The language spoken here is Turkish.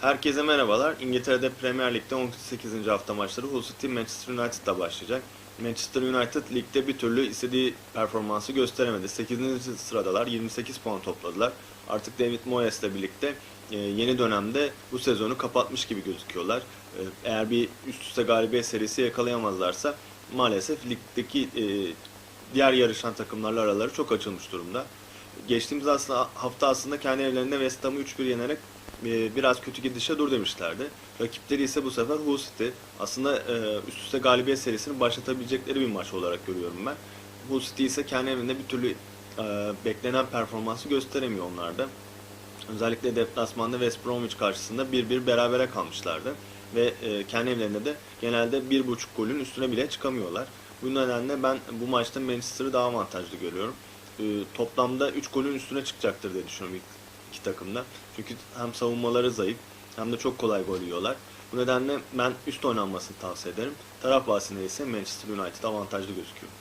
Herkese merhabalar. İngiltere'de Premier Lig'de 18. hafta maçları Hull City Manchester United'la başlayacak. Manchester United ligde bir türlü istediği performansı gösteremedi. 8. sıradalar 28 puan topladılar. Artık David Moyes'le birlikte e, yeni dönemde bu sezonu kapatmış gibi gözüküyorlar. E, Eğer bir üst üste galibiyet serisi yakalayamazlarsa maalesef ligdeki e, diğer yarışan takımlarla araları çok açılmış durumda. Geçtiğimiz aslında hafta aslında kendi evlerinde West Ham'ı 3-1 yenerek e, biraz kötü gidişe dur demişlerdi. Rakipleri ise bu sefer Hull City. Aslında e, üst üste galibiyet serisini başlatabilecekleri bir maç olarak görüyorum ben. Hull City ise kendi evinde bir türlü e, beklenen performansı gösteremiyor onlar da. Özellikle deplasmanda West Bromwich karşısında 1-1 berabere kalmışlardı. Ve e, kendi evlerinde de genelde 1.5 golün üstüne bile çıkamıyorlar. Bu nedenle ben bu maçta Manchester'ı daha avantajlı görüyorum. E, toplamda 3 golün üstüne çıkacaktır diye düşünüyorum ilk iki takımda. Çünkü hem savunmaları zayıf hem de çok kolay gol yiyorlar. Bu nedenle ben üst oynanmasını tavsiye ederim. Taraf bahsinde ise Manchester United avantajlı gözüküyor.